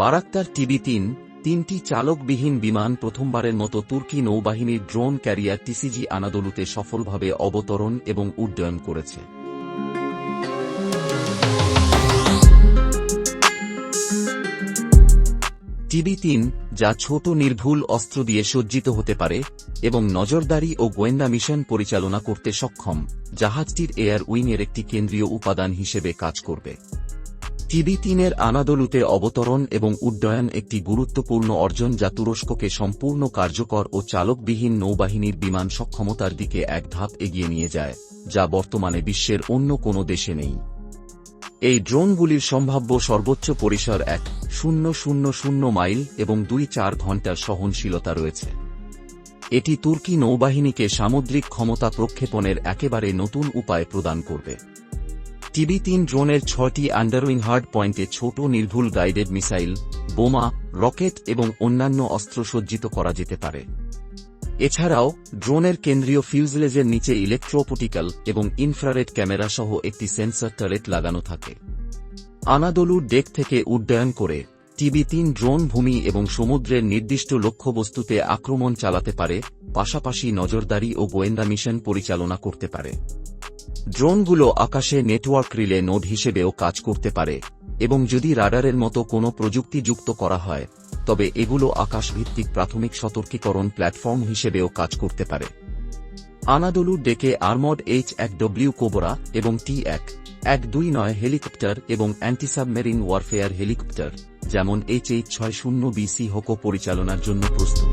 বারাক্তার TV তিন, তিনটি চালকবিহীন বিমান প্রথমবারের মতো তুর্কি নৌবাহিনীর ড্রোন ক্যারিয়ার টিসিজি আনাদলুতে সফলভাবে অবতরণ এবং উড্ডয়ন করেছে। টিভি তিন, যা ছোট নির্ভুল অস্ত্র দিয়ে সজ্জিত হতে পারে এবং নজরদারি ও গোয়েন্দা মিশন পরিচালনা করতে সক্ষম, জাহাজটির এয়ার উইংয়ের একটি কেন্দ্রীয় উপাদান হিসেবে কাজ করবে। টিভি তিনের আনাদলুতে অবতরণ এবং উড্ডয়ন একটি গুরুত্বপূর্ণ অর্জন যা তুরস্ককে সম্পূর্ণ কার্যকর ও চালকবিহীন নৌবাহিনীর বিমান সক্ষমতার দিকে এক ধাপ এগিয়ে নিয়ে যায়, যা বর্তমানে বিশ্বের অন্য কোনো দেশে নেই। এই ড্রোনগুলির সম্ভাব্য সর্বোচ্চ পরিসর এক শূন্য শূন্য শূন্য মাইল এবং দুই চার ঘণ্টার সহনশীলতা রয়েছে। এটি তুর্কি নৌবাহিনীকে সামুদ্রিক ক্ষমতা প্রক্ষেপণের একেবারে নতুন উপায় প্রদান করবে। টিবি তিন ড্রোনের ছয়টি আন্ডারউইং হার্ড পয়েন্টে ছোট নির্ভুল গাইডেড মিসাইল, বোমা, রকেট এবং অন্যান্য অস্ত্র সজ্জিত করা যেতে পারে। এছাড়াও, ড্রোনের কেন্দ্রীয় ফিউজলেজের নিচে ইলেকট্রোপটিক্যাল এবং ইনফ্রারেড ক্যামেরা সহ একটি সেন্সর টারেট লাগানো থাকে। আনাদলু ডেক থেকে উড্ডয়ন করে, টিবি তিন ড্রোন ভূমি এবং সমুদ্রের নির্দিষ্ট লক্ষ্যবস্তুতে আক্রমণ চালাতে পারে, পাশাপাশি নজরদারি ও গোয়েন্দা মিশন পরিচালনা করতে পারে। ড্রোনগুলো আকাশে নেটওয়ার্ক রিলে নোড হিসেবেও কাজ করতে পারে, এবং যদি রাডারের মতো কোনো প্রযুক্তি যুক্ত করা হয়, তবে এগুলো আকাশভিত্তিক প্রাথমিক সতর্কীকরণ প্ল্যাটফর্ম হিসেবেও কাজ করতে পারে। আনাদলু ডেকে আর্মড এইচ এক ডব্লিউ কোবরা এবং টি এক এক দুই নয় হেলিকপ্টার এবং অ্যান্টিসাবমেরিন ওয়ারফেয়ার হেলিকপ্টার, যেমন এইচ এইচ ছয় শূন্য বিসি হোকো পরিচালনার জন্য প্রস্তুত।